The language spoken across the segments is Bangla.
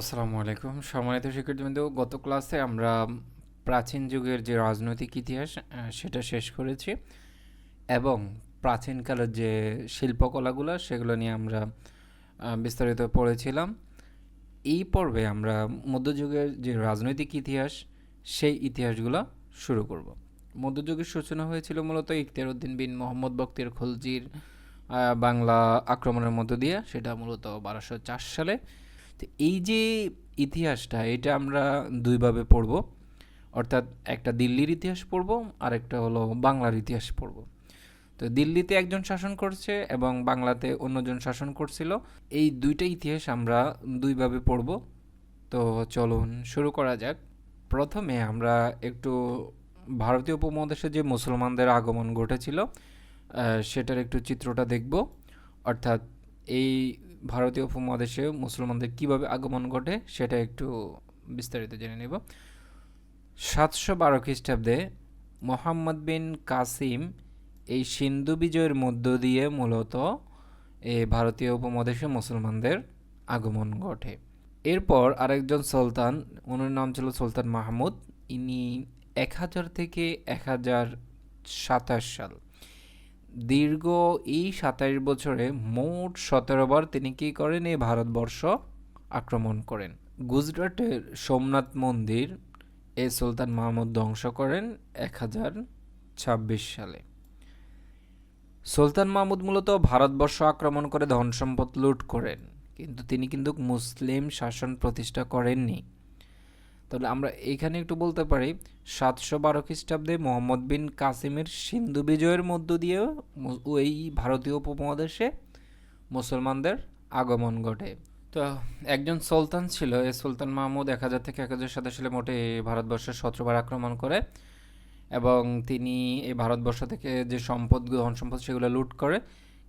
আসসালামু আলাইকুম। সম্মানিত শিক্ষার্থীবৃন্দ, গত ক্লাসে আমরা প্রাচীন যুগের যে রাজনৈতিক ইতিহাস সেটা শেষ করেছি এবং প্রাচীনকালের যে শিল্পকলাগুলো, সেগুলো নিয়ে আমরা বিস্তারিত পড়েছিলাম। এই পর্বে আমরা মধ্যযুগের যে রাজনৈতিক ইতিহাস, সেই ইতিহাসগুলো শুরু করব। মধ্যযুগের সূচনা হয়েছিল মূলত ইখতিয়ার উদ্দিন বিন মোহাম্মদ বক্তের খলজির বাংলা আক্রমণের মধ্য দিয়ে, সেটা মূলত বারোশো সালে। তো এই যে ইতিহাসটা, এটা আমরা দুইভাবে পড়ব। অর্থাৎ একটা দিল্লির ইতিহাস পড়ব আর একটা হলো বাংলার ইতিহাস পড়ব। তো দিল্লিতে একজন শাসন করছে এবং বাংলাতে অন্যজন শাসন করছিল। এই দুইটা ইতিহাস আমরা দুইভাবে পড়ব। তো চলুন শুরু করা যাক। প্রথমে আমরা একটু ভারতীয় উপমহাদেশে যে মুসলমানদের আগমন ঘটেছিল সেটার একটু চিত্রটা দেখব। অর্থাৎ এই ভারতীয় উপমহাদেশে মুসলমানদের কীভাবে আগমন ঘটে সেটা একটু বিস্তারিত জেনে নেব। সাতশো বারো খ্রিস্টাব্দে মোহাম্মদ বিন কাসিম এই সিন্ধু বিজয়ের মধ্য দিয়ে মূলত এই ভারতীয় উপমহাদেশে মুসলমানদের আগমন ঘটে। এরপর আরেকজন সুলতান ওনার নাম ছিল সুলতান মাহমুদ। ইনি এক হাজার থেকে এক হাজার সাতাশ সাল দীর্ঘ এই সাতাশ বছরে মোট সতেরো বার তিনি কী করেন? এই ভারতবর্ষ আক্রমণ করেন। গুজরাটের সোমনাথ মন্দির এ সুলতান মাহমুদ ধ্বংস করেন এক হাজার ছাব্বিশ সালে। সুলতান মাহমুদ মূলত ভারতবর্ষ আক্রমণ করে ধন সম্পদ লুট করেন, কিন্তু তিনি কিন্তু মুসলিম শাসন প্রতিষ্ঠা করেননি। তাহলে আমরা এখানে একটু বলতে পারি, সাতশো বারো খ্রিস্টাব্দে মোহাম্মদ বিন কাসিমের সিন্ধু বিজয়ের মধ্য দিয়ে ওই ভারতীয় উপমহাদেশে মুসলমানদের আগমন ঘটে। তো একজন সুলতান ছিল, এই সুলতান মাহমুদ এক হাজার থেকে এক হাজার সাতাশ সালে মোটে ভারতবর্ষের সতেরোবার আক্রমণ করে এবং তিনি এই ভারতবর্ষ থেকে যে সম্পদ ধন সম্পদ সেগুলো লুট করে,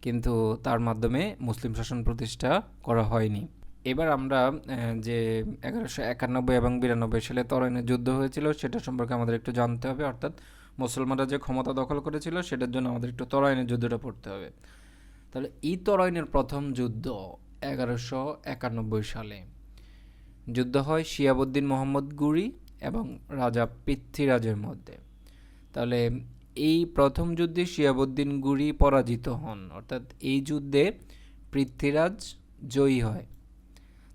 কিন্তু তার মাধ্যমে মুসলিম শাসন প্রতিষ্ঠা করা হয়নি। এবার আমরা যে এগারোশো একানব্বই এবং বিরানব্বই সালে তরাইনের যুদ্ধ হয়েছিল, সেটা সম্পর্কে আমাদের একটু জানতে হবে। অর্থাৎ মুসলমানরা যে ক্ষমতা দখল করেছিল, সেটার জন্য আমাদের একটু তরাইনের যুদ্ধটা পড়তে হবে। তাহলে ই তরাইনের প্রথম যুদ্ধ এগারোশো একানব্বই সালে। যুদ্ধ হয় শিয়াবুদ্দিন মোহাম্মদ গুরি এবং রাজা পৃথ্বীরাজের মধ্যে। তাহলে এই প্রথম যুদ্ধে শিয়াবুদ্দিন গুরি পরাজিত হন। অর্থাৎ এই যুদ্ধে পৃথ্বীরাজ জয়ী হয়।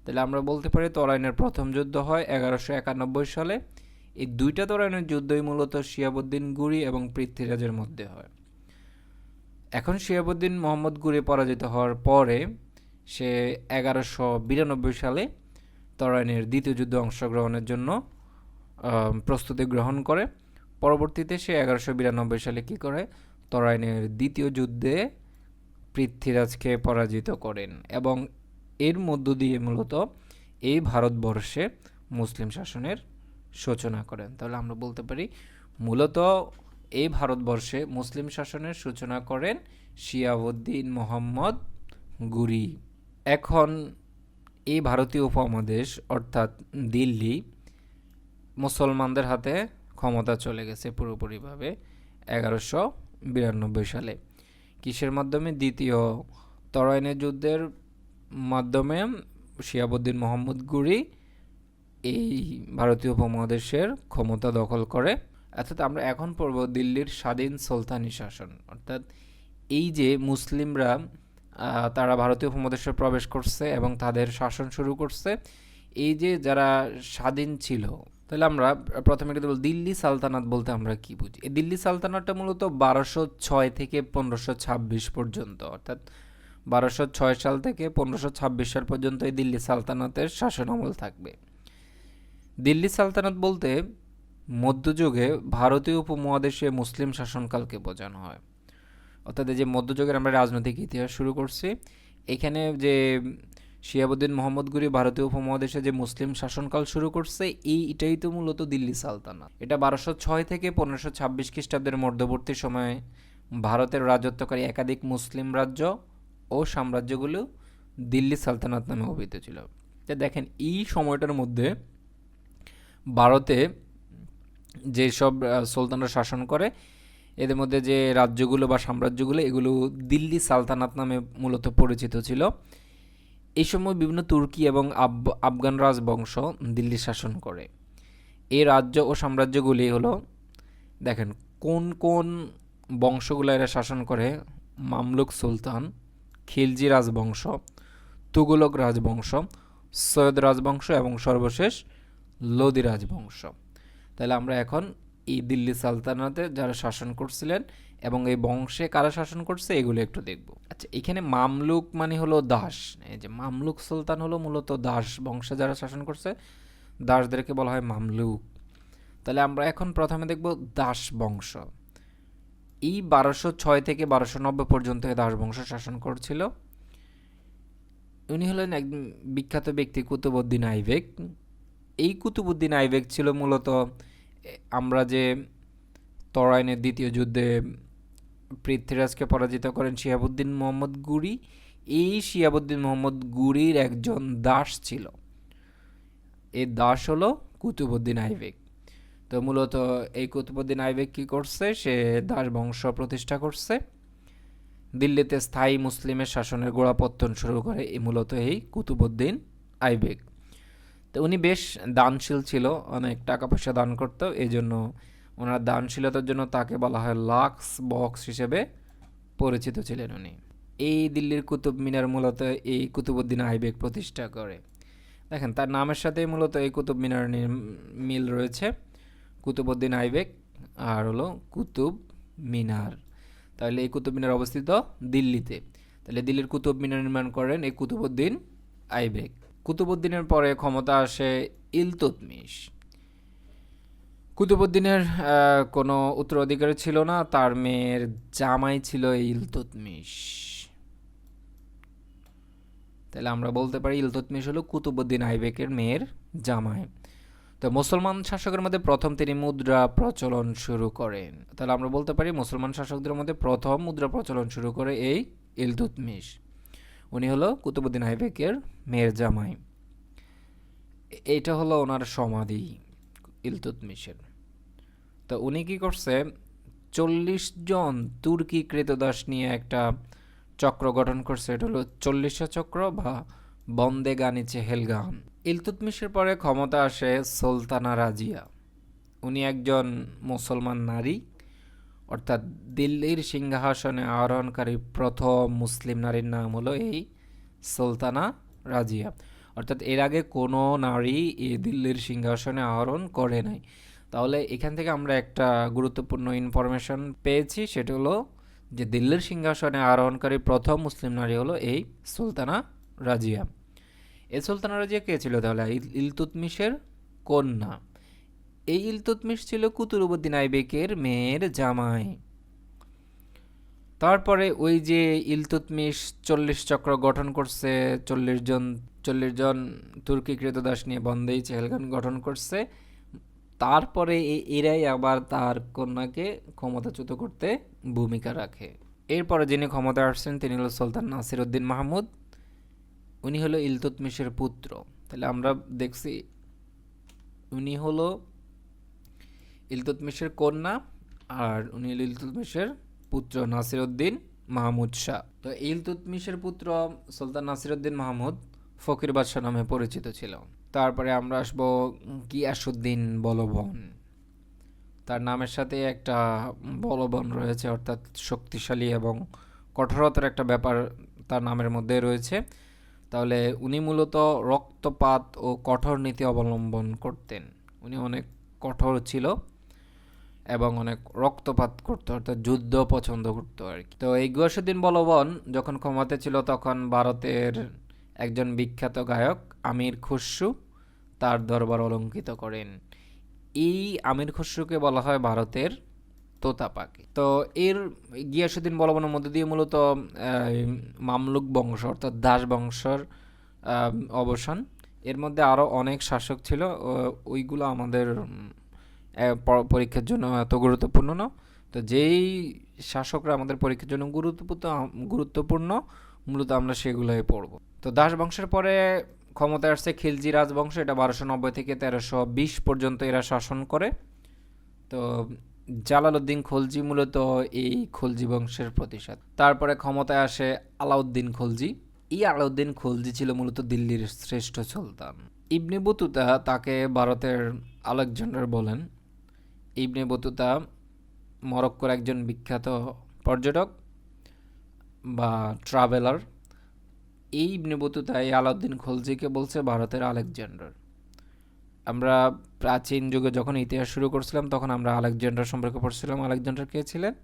তাহলে আমরা বলতে পারি তরাইনের প্রথম যুদ্ধ হয় এগারোশো একানব্বই সালে। এই দুইটা তরাইনের যুদ্ধই মূলত শিয়াবুদ্দিন গুরি এবং পৃথ্বীরাজের মধ্যে হয়। এখন শিয়াবুদ্দিন মোহাম্মদ গুরি পরাজিত হওয়ার পরে সে এগারোশো বিরানব্বই সালে তরাইনের দ্বিতীয় যুদ্ধে অংশগ্রহণের জন্য প্রস্তুতি গ্রহণ করে। পরবর্তীতে সে এগারোশো বিরানব্বই সালে কী করে? তরাইনের দ্বিতীয় যুদ্ধে পৃথ্বীরাজকে পরাজিত করেন এবং এর মধ্য দিয়ে মূলত এই ভারতবর্ষে মুসলিম শাসনের সূচনা করেন। তাহলে আমরা বলতে পারি, মূলত এই ভারতবর্ষে মুসলিম শাসনের সূচনা করেন শিয়াবুদ্দিন মোহাম্মদ গুরি। এখন এই ভারতীয় উপমহাদেশ, অর্থাৎ দিল্লি, মুসলমানদের হাতে ক্ষমতা চলে গেছে পুরোপুরিভাবে এগারোশো বিরানব্বই সালে। কিসের মাধ্যমে? দ্বিতীয় তরাইনের যুদ্ধের মাধ্যমে শিয়াবুদ্দিন মোহাম্মদ গুরি এই ভারতীয় উপমহাদেশের ক্ষমতা দখল করে। অর্থাৎ আমরা এখন পড়ব দিল্লির স্বাধীন সুলতানি শাসন। অর্থাৎ এই যে মুসলিমরা তারা ভারতীয় উপমহাদেশে প্রবেশ করছে এবং তাদের শাসন শুরু করছে এই যে যারা স্বাধীন ছিল তাহলে আমরা প্রথমে একটু বলব, দিল্লি সালতানাত বলতে আমরা কি বুঝি? এই দিল্লি সালতানাতটা মূলত বারোশো ছয় থেকে পনেরোশো ছাব্বিশ পর্যন্ত অর্থাৎ বারোশো ছয় সাল থেকে পনেরোশো ছাব্বিশ সাল পর্যন্ত এই দিল্লি সালতানাতের শাসন আমল থাকবে। দিল্লি সালতানাত বলতে মধ্যযুগে ভারতীয় উপমহাদেশে মুসলিম শাসনকালকে বোঝানো হয়। অর্থাৎ যে মধ্যযুগের আমরা রাজনৈতিক ইতিহাস শুরু করছি, এখানে যে শিয়াবুদ্দিন মোহাম্মদ গুরি ভারতীয় উপমহাদেশে যে মুসলিম শাসনকাল শুরু করছে এই এটাই তো মূলত দিল্লি সালতানাত। এটা বারোশো ছয় থেকে পনেরোশো ছাব্বিশ খ্রিস্টাব্দের মধ্যবর্তী সময়ে ভারতের রাজত্বকারী একাধিক মুসলিম রাজ্য ও সাম্রাজ্যগুলো দিল্লি সালতানাত নামে অভিহিত ছিল। তা দেখেন, এই সময়টার মধ্যে ভারতে যেসব সুলতানরা শাসন করে, এদের মধ্যে যে রাজ্যগুলো বা সাম্রাজ্যগুলো, এগুলো দিল্লি সালতানাত নামে মূলত পরিচিত ছিল। এই সময় বিভিন্ন তুর্কি এবং আফ- আফগান রাজবংশ দিল্লি শাসন করে। এই রাজ্য ও সাম্রাজ্যগুলি হলো, দেখেন, কোন কোন বংশগুলো এরা শাসন করে? মামলুক সুলতান খিলজি রাজবংশ, তুগলক রাজবংশ, সৈয়দ রাজবংশ এবং সর্বশেষ লোদি রাজবংশ। তাহলে আমরা এখন এই দিল্লি সালতানাতে যারা শাসন করছিলেন এবং এই বংশে কারা শাসন করছে এগুলো একটু দেখব। আচ্ছা এখানে মামলুক মানে হলো দাস। এই যে মামলুক সুলতান হলো মূলত দাস বংশে যারা শাসন করছে, দাসদেরকে বলা হয় মামলুক। তাহলে আমরা এখন প্রথমে দেখব দাস বংশ। এই বারোশো ছয় থেকে বারোশো নব্বই পর্যন্ত দাস বংশ শাসন করছিল। উনি হলেন এক বিখ্যাত ব্যক্তি কুতুবুদ্দিন আইবেক এই কুতুবুদ্দিন আইবেক ছিল মূলত আমরা যে তরাইনের দ্বিতীয় যুদ্ধে পৃথ্বীরাজকে পরাজিত করেন শিহাবুদ্দিন মোহাম্মদ গুরি। এই শিয়াবুদ্দিন মোহাম্মদ গুরির একজন দাস ছিল। এই দাস হলো কুতুবুদ্দিন আইবেক তো মূলত এই কুতুবুদ্দিন আইবেক কী করছে? সে দাস বংশ প্রতিষ্ঠা করছে। দিল্লিতে স্থায়ী মুসলিমের শাসনের গোড়াপত্তন শুরু করে এই মূলত এই কুতুবুদ্দিন আইবেক তো উনি বেশ দানশীল ছিল, অনেক টাকা পয়সা দান করতো এই জন্য ওনার দানশীলতার জন্য তাকে বলা হয় লাক্স বক্স হিসেবে পরিচিত ছিলেন উনি। এই দিল্লির কুতুব মিনার মূলত এই কুতুবুদ্দিন আইবেক প্রতিষ্ঠা করে। দেখেন, তার নামের সাথে মূলত এই কুতুব মিনার নির- মিল রয়েছে। কুতুবুদ্দিন আইবেক, আর হলো কুতুব মিনার। তাহলে এই কুতুব মিনার অবস্থিত দিল্লিতে। তাহলে দিল্লির কুতুব মিনার নির্মাণ করেন এই কুতুবুদ্দিন আইবেক। কুতুবুদ্দিনের পরে ক্ষমতা আসে ইলতুতমিশ কুতুবুদ্দিনের কোনো উত্তরাধিকারী ছিল না, তার মেয়ের জামাই ছিল ইলতুতমিশ তাহলে আমরা বলতে পারি ইলতুতমিশ হলো কুতুবুদ্দিন আইবেকের মেয়ের জামাই। তো মুসলমান শাসকের মধ্যে প্রথম তিনি মুদ্রা প্রচলন শুরু করেন। তাহলে আমরা বলতে পারি মুসলমান শাসকদের মধ্যে প্রথম মুদ্রা প্রচলন শুরু করে এই ইলতুতমিশ উনি হলো কুতুবুদ্দিন আইবেকের মেয়ের জামাই। এ- এইটা হলো ওনার সমাধি ইলতুতমিশের তো উনি কী করছে, চল্লিশ জন তুর্কি কৃতদাস নিয়ে একটা চক্র গঠন করছে। এটা হলো চল্লিশা চক্র বা বন্দে গানি। চেহেলগান ইলতুতমিশের পরে ক্ষমতা আসে সুলতানা রাজিয়া। উনি একজন মুসলমান নারী, অর্থাৎ দিল্লির সিংহাসনে আরোহণকারী প্রথম মুসলিম নারীর নাম হলো এই সুলতানা রাজিয়া। অর্থাৎ এর আগে কোনো নারী এই দিল্লির সিংহাসনে আরোহণ করে নাই। তাহলে এখান থেকে আমরা একটা গুরুত্বপূর্ণ ইনফরমেশন পেয়েছি, সেটা হলো যে দিল্লির সিংহাসনে আরোহণকারী প্রথম মুসলিম নারী হলো এই সুলতানা রাজিয়া। এ সুলতানা রাজিয়া কে ছিল তাহলে? ইলতুতমিশের কন্যা। এই ইলতুতমিশ ছিল কুতুবুদ্দিন আইবেকের মেয়ের জামাই। তারপরে ওই যে ইলতুতমিশ চল্লিশ চক্র গঠন করছে, চল্লিশ জন চল্লিশ জন তুর্কি কৃতদাস নিয়ে বন্দেই চেহেলগান গঠন করছে। তারপরে এরাই আবার তার কন্যাকে ক্ষমতাচ্যুত করতে ভূমিকা রাখে। এরপরে যিনি ক্ষমতায় আসছেন তিনি হল সুলতান নাসির উদ্দিন মাহমুদ। উনি হলো ইলতুতমিশের পুত্র। তাহলে আমরা দেখছি উনি হলো ইলতুতমিশের কন্যা আর উনি হলো ইলতুতমিশের পুত্র নাসিরউদ্দিন মাহমুদ শাহ। তো ইলতুতমিশের পুত্র সুলতান নাসিরউদ্দিন মাহমুদ ফকির বাদশাহ নামে পরিচিত ছিল। তারপরে আমরা আসব গিয়াসুদ্দিন বলবন। তার নামের সাথে একটা বলবন রয়েছে, অর্থাৎ শক্তিশালী এবং কঠোরতার একটা ব্যাপার তার নামের মধ্যে রয়েছে। তাহলে উনি মূলত রক্তপাত ও কঠোর নীতি অবলম্বন করতেন। উনি অনেক কঠোর ছিল এবং অনেক রক্তপাত করতো, অর্থাৎ যুদ্ধ পছন্দ করত আর কি। তো এই গিয়াসুদ্দিন বলবন যখন ক্ষমতা ছিল তখন ভারতের একজন বিখ্যাত গায়ক আমির খুসরু তার দরবার অলঙ্কিত করেন। এই আমির খুসরুকে বলা হয় ভারতের তোতা পাখি। তো এর গিয়াসুদ্দিন বলবনের মধ্যে দিয়ে মূলত মামলুক বংশ অর্থাৎ দাস বংশর অবসান। এর মধ্যে আরও অনেক শাসক ছিল ওইগুলো আমাদের পরীক্ষার জন্য এত গুরুত্বপূর্ণ না। তো যেই শাসকরা আমাদের পরীক্ষার জন্য গুরুত্বপূর্ণ গুরুত্বপূর্ণ, মূলত আমরা সেগুলোই পড়ব। তো দাস বংশের পরে ক্ষমতায় আসছে খিলজি রাজবংশ, এটা বারোশো নব্বই থেকে তেরোশো বিশ পর্যন্ত এরা শাসন করে। তো জালালউদ্দিন খলজি মূলত এই খলজি বংশের প্রতিষ্ঠাতা। তারপরে ক্ষমতায় আসে আলাউদ্দিন খলজি। এই আলাউদ্দিন খলজি ছিল মূলত দিল্লির শ্রেষ্ঠ সুলতান। ইবনে বতুতা তাকে ভারতের আলেকজান্ডার বলেন। ইবনে বতুতা মরক্কোর একজন বিখ্যাত পর্যটক বা ট্রাভেলার এই ইবনে বতুতা এই আলাউদ্দিন খলজিকে বলছে ভারতের আলেকজান্ডার। আমরা প্রাচীন যুগে যখন ইতিহাস শুরু করছিলাম, তখন আমরা আলেকজান্ডার সম্পর্কে পড়ছিলাম। আলেকজান্ডার কে ছিলেন?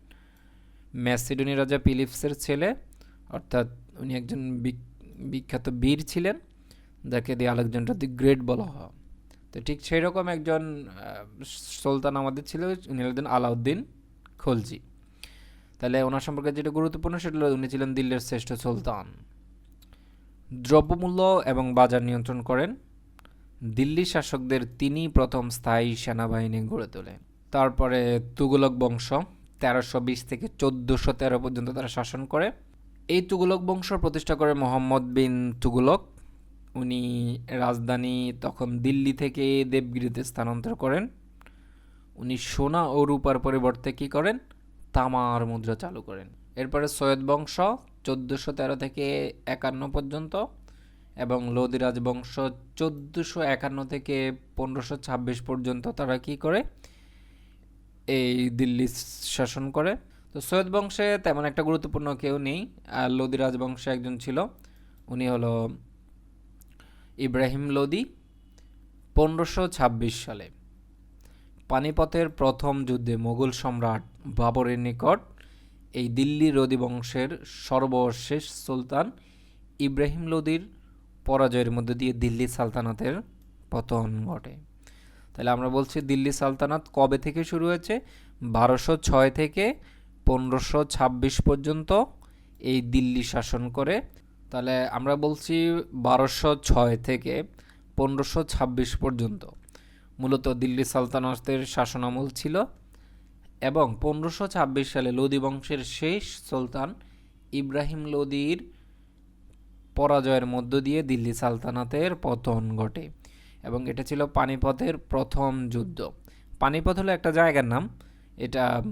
ম্যাসিডোনি রাজা পিলিপসের ছেলে, অর্থাৎ উনি একজন বিখ্যাত বীর ছিলেন, যাকে দিয়ে আলেকজান্ডার দি গ্রেট বলা হয়। তো ঠিক সেই রকম একজন সুলতান আমাদের ছিল, উনি হলেন আলাউদ্দিন খলজি। তাহলে ওনার সম্পর্কে যেটা গুরুত্বপূর্ণ, সেটা হলো উনি ছিলেন দিল্লির শ্রেষ্ঠ সুলতান। দ্রব্যমূল্য এবং বাজার নিয়ন্ত্রণ করেন। দিল্লি শাসকদের তিনি প্রথম স্থায়ী সেনাবাহিনী গড়ে তোলেন তারপরে তুগলক বংশ, তেরোশো বিশ থেকে চোদ্দোশো তেরো পর্যন্ত তারা শাসন করে। এই তুগলক বংশ প্রতিষ্ঠা করে মোহাম্মদ বিন তুগলক। উনি রাজধানী তখন দিল্লি থেকে দেবগিরিতে স্থানান্তর করেন। উনি সোনা ও রূপার পরিবর্তে কী করেন? তামার মুদ্রা চালু করেন। এরপরে সৈয়দ বংশ, চোদ্দোশো তেরো থেকে একান্ন পর্যন্ত। এবং লোদি রাজবংশ চোদ্দোশো একান্ন থেকে পনেরোশো ছাব্বিশ পর্যন্ত তারা কি করে? এই দিল্লি শাসন করে। তো সৈয়দ বংশে তেমন একটা গুরুত্বপূর্ণ কেউ নেই। আর লোদি রাজবংশে একজন ছিল, উনি হলো ইব্রাহিম লোদি, পনেরোশো ছাব্বিশ সালে। পানিপথের প্রথম যুদ্ধে মোগল সম্রাট বাবরের নিকট এই দিল্লি লোদি বংশের সর্বশেষ সুলতান ইব্রাহিম লোদির পরাজয়ের মধ্যে দিয়ে দিল্লি সালতানাতের পতন ঘটে। তাহলে আমরা বলছি দিল্লি সালতানাত কবে থেকে শুরু হয়েছে? বারোশো ছয় থেকে পনেরোশো ছাব্বিশ পর্যন্ত এই দিল্লি শাসন করে। তাহলে আমরা বলছি বারোশো ছয় থেকে পনেরোশো ছাব্বিশ পর্যন্ত মূলত দিল্লি সালতানাতের শাসনামল ছিল এবং পনেরোশো ছাব্বিশ সালে লোদি বংশের শেষ সুলতান ইব্রাহিম লোদির পরাজয়ের মধ্য দিয়ে দিল্লি সালতানাতের পতন ঘটে এবং এটা ছিল পানিপথের প্রথম যুদ্ধ। পানিপথ হলো একটা জায়গার নাম। এটা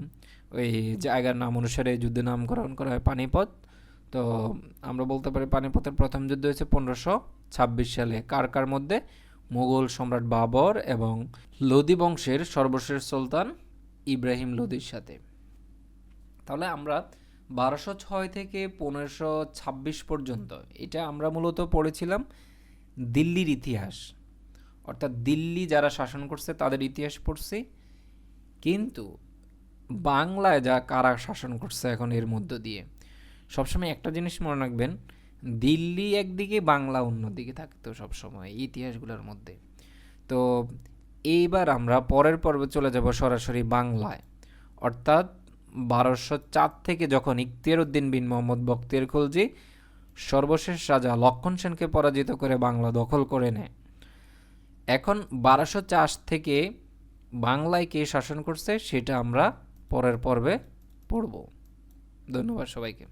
ওই জায়গার নাম অনুসারে যুদ্ধের নামকরণ করা হয় পানিপথ। তো, আমরা বলতে পারি পানিপথের প্রথম যুদ্ধ হয়েছে পনেরোশো ছাব্বিশ সালে। কার কার মধ্যে? মুঘল সম্রাট বাবর এবং লোদি বংশের সর্বশেষ সুলতান ইব্রাহিম লোদির সাথে। তাহলে আমরা বারোশো ছয় থেকে পনেরোশো ছাব্বিশ পর্যন্ত, এটা আমরা মূলত পড়েছিলাম দিল্লির ইতিহাস। অর্থাৎ দিল্লি যারা শাসন করছে, তাদের ইতিহাস পড়ছি। কিন্তু বাংলায় যা কারা শাসন করছে এখন এর মধ্য দিয়ে, সবসময় একটা জিনিস মনে রাখবেন, দিল্লি একদিকে, বাংলা অন্যদিকে থাকতো সবসময় ইতিহাসগুলোর মধ্যে। তো এইবার আমরা পরের পর্বে চলে যাব সরাসরি বাংলায়। অর্থাৎ বারোশো চার থেকে যখন ইকতিয়ার উদ্দিন বিন মোহাম্মদ বখতিয়ার খলজি সর্বশেষ রাজা লক্ষণ সেনকে পরাজিত করে বাংলা দখল করে নেয়। এখন বারোশো চাষ থেকে বাংলায় কে শাসন করছে সেটা আমরা পরের পর্বে পড়ব। ধন্যবাদ সবাইকে।